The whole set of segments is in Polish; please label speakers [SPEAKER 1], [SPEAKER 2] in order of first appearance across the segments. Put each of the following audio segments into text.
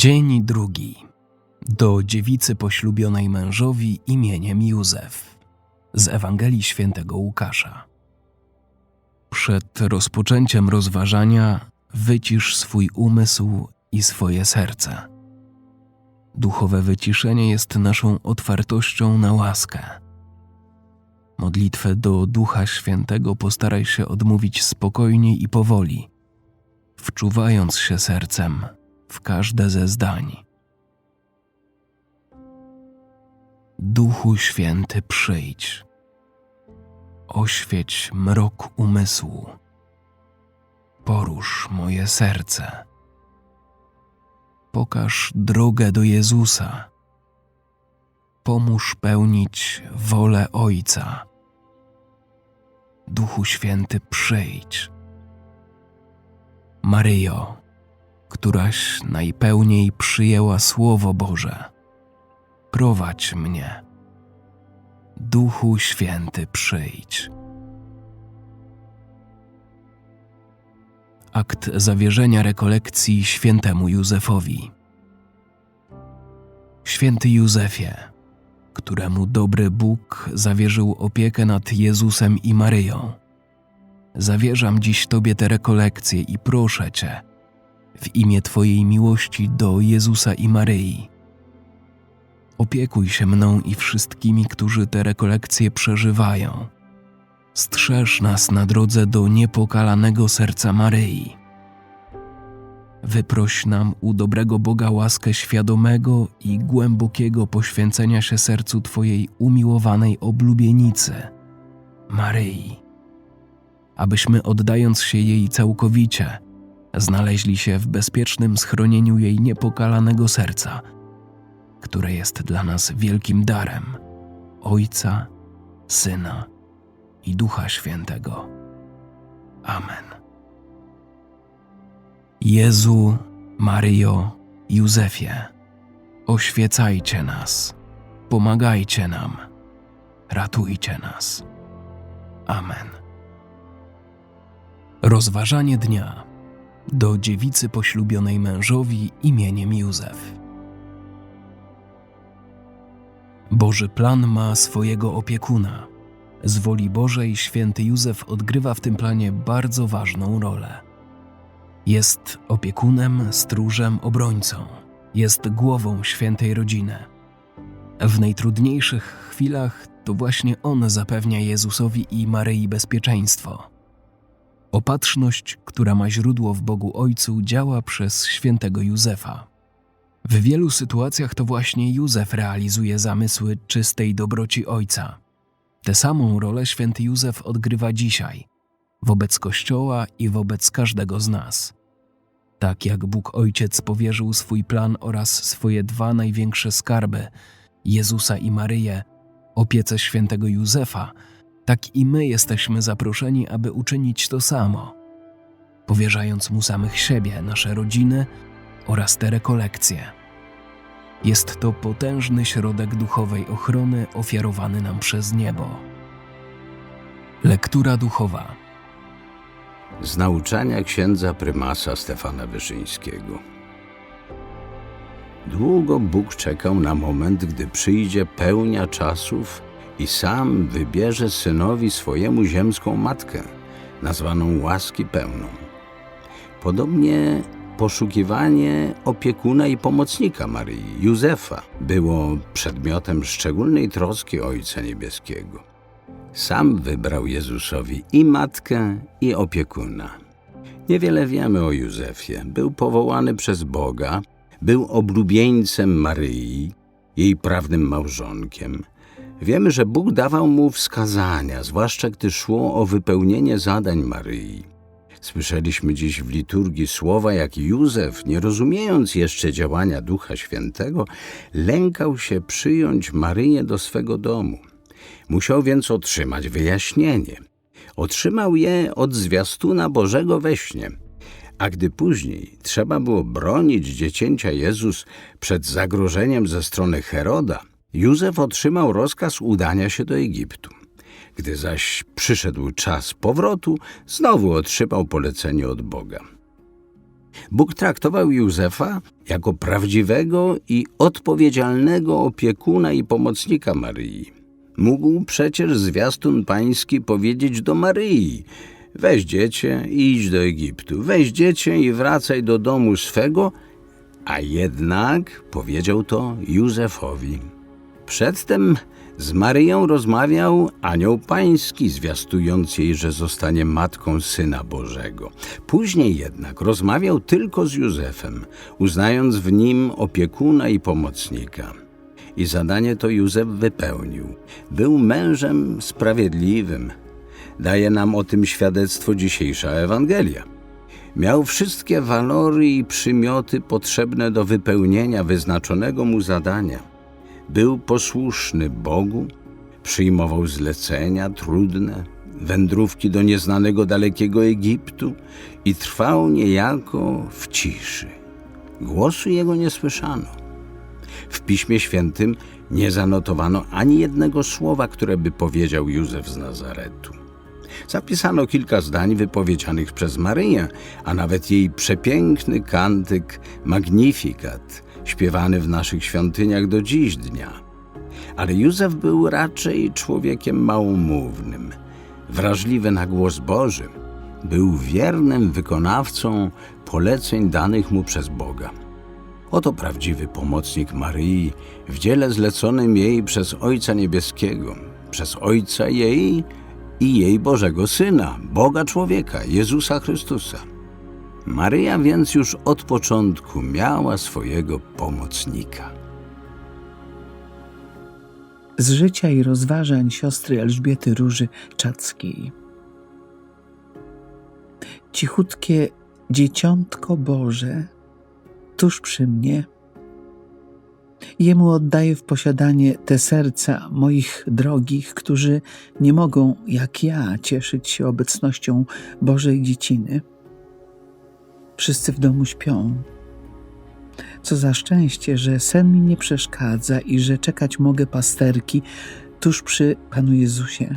[SPEAKER 1] Dzień drugi. Do dziewicy poślubionej mężowi imieniem Józef. Z Ewangelii Świętego Łukasza. Przed rozpoczęciem rozważania wycisz swój umysł i swoje serce. Duchowe wyciszenie jest naszą otwartością na łaskę. Modlitwę do Ducha Świętego postaraj się odmówić spokojnie i powoli, wczuwając się sercem w każde ze zdań. Duchu Święty, przyjdź. Oświeć mrok umysłu. Porusz moje serce. Pokaż drogę do Jezusa. Pomóż pełnić wolę Ojca. Duchu Święty, przyjdź. Maryjo, któraś najpełniej przyjęła Słowo Boże, prowadź mnie. Duchu Święty, przyjdź. Akt zawierzenia rekolekcji świętemu Józefowi. Święty Józefie, któremu dobry Bóg zawierzył opiekę nad Jezusem i Maryją, zawierzam dziś Tobie te rekolekcje i proszę Cię, w imię Twojej miłości do Jezusa i Maryi. Opiekuj się mną i wszystkimi, którzy te rekolekcje przeżywają. Strzeż nas na drodze do niepokalanego serca Maryi. Wyproś nam u dobrego Boga łaskę świadomego i głębokiego poświęcenia się sercu Twojej umiłowanej oblubienicy, Maryi, abyśmy oddając się jej całkowicie, znaleźli się w bezpiecznym schronieniu jej niepokalanego serca, które jest dla nas wielkim darem Ojca, Syna i Ducha Świętego. Amen. Jezu, Maryjo, Józefie, oświecajcie nas, pomagajcie nam, ratujcie nas. Amen. Rozważanie dnia do dziewicy poślubionej mężowi imieniem Józef. Boży plan ma swojego opiekuna. Z woli Bożej święty Józef odgrywa w tym planie bardzo ważną rolę. Jest opiekunem, stróżem, obrońcą. Jest głową świętej rodziny. W najtrudniejszych chwilach to właśnie on zapewnia Jezusowi i Maryi bezpieczeństwo. Opatrzność, która ma źródło w Bogu Ojcu, działa przez świętego Józefa. W wielu sytuacjach to właśnie Józef realizuje zamysły czystej dobroci Ojca. Tę samą rolę święty Józef odgrywa dzisiaj, wobec Kościoła i wobec każdego z nas. Tak jak Bóg Ojciec powierzył swój plan oraz swoje dwa największe skarby, Jezusa i Maryję, opiece świętego Józefa, tak i my jesteśmy zaproszeni, aby uczynić to samo, powierzając mu samych siebie, nasze rodziny oraz te rekolekcje. Jest to potężny środek duchowej ochrony ofiarowany nam przez niebo. Lektura duchowa.
[SPEAKER 2] Z nauczania księdza prymasa Stefana Wyszyńskiego. Długo Bóg czekał na moment, gdy przyjdzie pełnia czasów i sam wybierze synowi swojemu ziemską matkę, nazwaną łaski pełną. Podobnie poszukiwanie opiekuna i pomocnika Maryi, Józefa, było przedmiotem szczególnej troski Ojca Niebieskiego. Sam wybrał Jezusowi i matkę, i opiekuna. Niewiele wiemy o Józefie. Był powołany przez Boga, był oblubieńcem Maryi, jej prawnym małżonkiem. Wiemy, że Bóg dawał mu wskazania, zwłaszcza gdy szło o wypełnienie zadań Maryi. Słyszeliśmy dziś w liturgii słowa, jak Józef, nie rozumiejąc jeszcze działania Ducha Świętego, lękał się przyjąć Maryję do swego domu. Musiał więc otrzymać wyjaśnienie. Otrzymał je od zwiastuna Bożego we śnie. A gdy później trzeba było bronić dziecięcia Jezus przed zagrożeniem ze strony Heroda, Józef otrzymał rozkaz udania się do Egiptu. Gdy zaś przyszedł czas powrotu, znowu otrzymał polecenie od Boga. Bóg traktował Józefa jako prawdziwego i odpowiedzialnego opiekuna i pomocnika Maryi. Mógł przecież zwiastun pański powiedzieć do Maryi: Weź dziecię i idź do Egiptu, weź dziecię i wracaj do domu swego, a jednak powiedział to Józefowi. Przedtem z Maryją rozmawiał anioł pański, zwiastując jej, że zostanie matką Syna Bożego. Później jednak rozmawiał tylko z Józefem, uznając w nim opiekuna i pomocnika. I zadanie to Józef wypełnił. Był mężem sprawiedliwym. Daje nam o tym świadectwo dzisiejsza Ewangelia. Miał wszystkie walory i przymioty potrzebne do wypełnienia wyznaczonego mu zadania. Był posłuszny Bogu, przyjmował zlecenia trudne, wędrówki do nieznanego dalekiego Egiptu i trwał niejako w ciszy. Głosu jego nie słyszano. W Piśmie Świętym nie zanotowano ani jednego słowa, które by powiedział Józef z Nazaretu. Zapisano kilka zdań wypowiedzianych przez Maryję, a nawet jej przepiękny kantyk Magnificat, śpiewany w naszych świątyniach do dziś dnia. Ale Józef był raczej człowiekiem małomównym, wrażliwy na głos Boży. Był wiernym wykonawcą poleceń danych mu przez Boga. Oto prawdziwy pomocnik Maryi w dziele zleconym jej przez Ojca Niebieskiego, przez Ojca jej i jej Bożego Syna, Boga człowieka, Jezusa Chrystusa. Maryja więc już od początku miała swojego pomocnika.
[SPEAKER 3] z życia i rozważań siostry Elżbiety Róży Czackiej. Cichutkie dzieciątko Boże, tuż przy mnie, Jemu oddaję w posiadanie te serca moich drogich, którzy nie mogą, jak ja, cieszyć się obecnością Bożej dzieciny. Wszyscy w domu śpią. Co za szczęście, że sen mi nie przeszkadza i że czekać mogę pasterki tuż przy Panu Jezusie.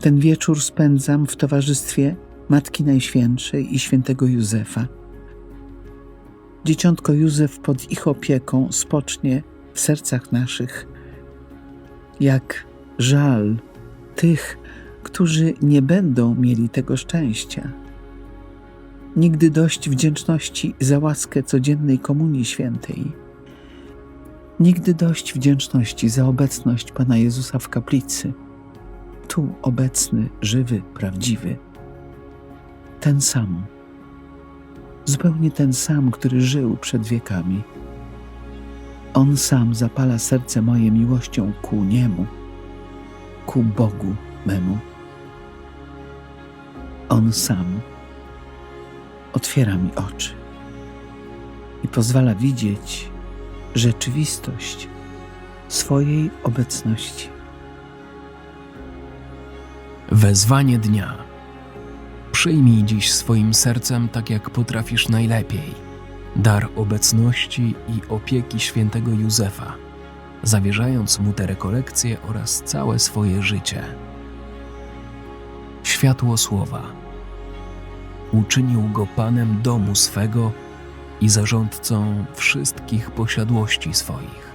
[SPEAKER 3] Ten wieczór spędzam w towarzystwie Matki Najświętszej i świętego Józefa. Dzieciątko Józef pod ich opieką spocznie w sercach naszych, jak żal tych, którzy nie będą mieli tego szczęścia. Nigdy dość wdzięczności za łaskę codziennej Komunii Świętej. Nigdy dość wdzięczności za obecność Pana Jezusa w kaplicy. Tu obecny, żywy, prawdziwy. Ten sam. Zupełnie ten sam, który żył przed wiekami. On sam zapala serce moje miłością ku Niemu, ku Bogu memu. On sam otwiera mi oczy i pozwala widzieć rzeczywistość swojej obecności.
[SPEAKER 1] Wezwanie dnia. Przyjmij dziś swoim sercem tak, jak potrafisz najlepiej. Dar obecności i opieki świętego Józefa, zawierzając mu te rekolekcje oraz całe swoje życie. Światło słowa. Uczynił go panem domu swego i zarządcą wszystkich posiadłości swoich.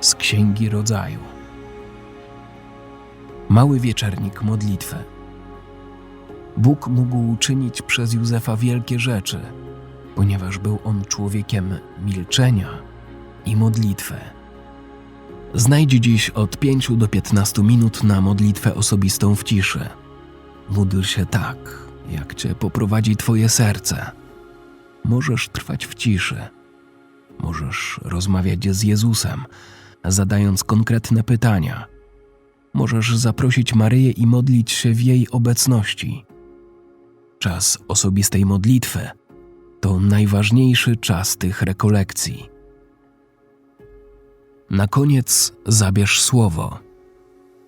[SPEAKER 1] Z Księgi Rodzaju. Mały wieczernik modlitwę. Bóg mógł uczynić przez Józefa wielkie rzeczy, ponieważ był on człowiekiem milczenia i modlitwy. Znajdź dziś od 5 do 15 minut na modlitwę osobistą w ciszy. Módl się tak, jak cię poprowadzi Twoje serce. Możesz trwać w ciszy. Możesz rozmawiać z Jezusem, zadając konkretne pytania. Możesz zaprosić Maryję i modlić się w jej obecności. Czas osobistej modlitwy to najważniejszy czas tych rekolekcji. Na koniec zabierz słowo.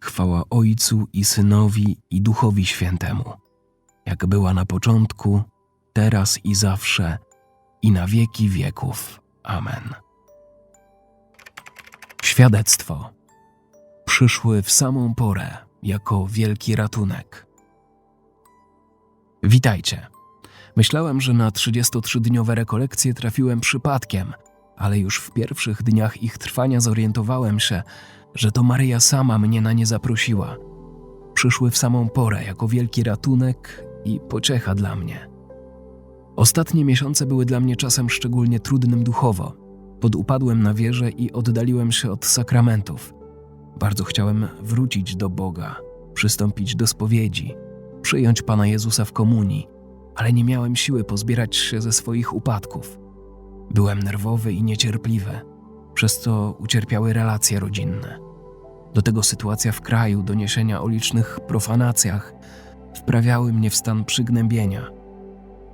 [SPEAKER 1] Chwała Ojcu i Synowi i Duchowi Świętemu, jak była na początku, teraz i zawsze, i na wieki wieków. Amen. Świadectwo przyszły w samą porę jako wielki ratunek. Witajcie. Myślałem, że na 33-dniowe rekolekcje trafiłem przypadkiem, ale już w pierwszych dniach ich trwania zorientowałem się, że to Maryja sama mnie na nie zaprosiła. Przyszły w samą porę jako wielki ratunek i pociecha dla mnie. Ostatnie miesiące były dla mnie czasem szczególnie trudnym duchowo. Podupadłem na wierze i oddaliłem się od sakramentów. Bardzo chciałem wrócić do Boga, przystąpić do spowiedzi, przyjąć Pana Jezusa w komunii, ale nie miałem siły pozbierać się ze swoich upadków. Byłem nerwowy i niecierpliwy, przez co ucierpiały relacje rodzinne. Do tego sytuacja w kraju, doniesienia o licznych profanacjach wprawiały mnie w stan przygnębienia.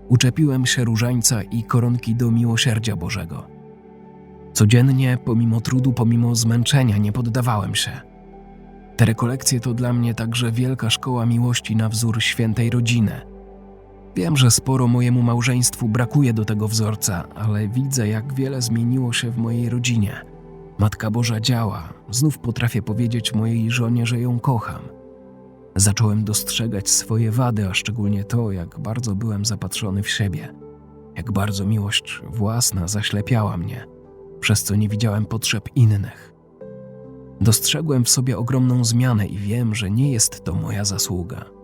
[SPEAKER 1] Uczepiłem się różańca i koronki do miłosierdzia Bożego. Codziennie, pomimo trudu, pomimo zmęczenia, nie poddawałem się. Te rekolekcje to dla mnie także wielka szkoła miłości na wzór świętej rodziny. Wiem, że sporo mojemu małżeństwu brakuje do tego wzorca, ale widzę, jak wiele zmieniło się w mojej rodzinie. Matka Boża działa, znów potrafię powiedzieć mojej żonie, że ją kocham. Zacząłem dostrzegać swoje wady, a szczególnie to, jak bardzo byłem zapatrzony w siebie, jak bardzo miłość własna zaślepiała mnie, przez co nie widziałem potrzeb innych. Dostrzegłem w sobie ogromną zmianę i wiem, że nie jest to moja zasługa,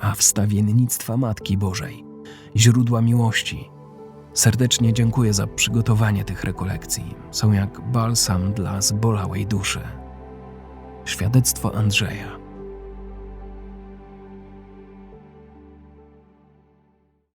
[SPEAKER 1] a wstawiennictwa Matki Bożej, źródła miłości. Serdecznie dziękuję za przygotowanie tych rekolekcji. Są jak balsam dla zbolałej duszy. Świadectwo Andrzeja.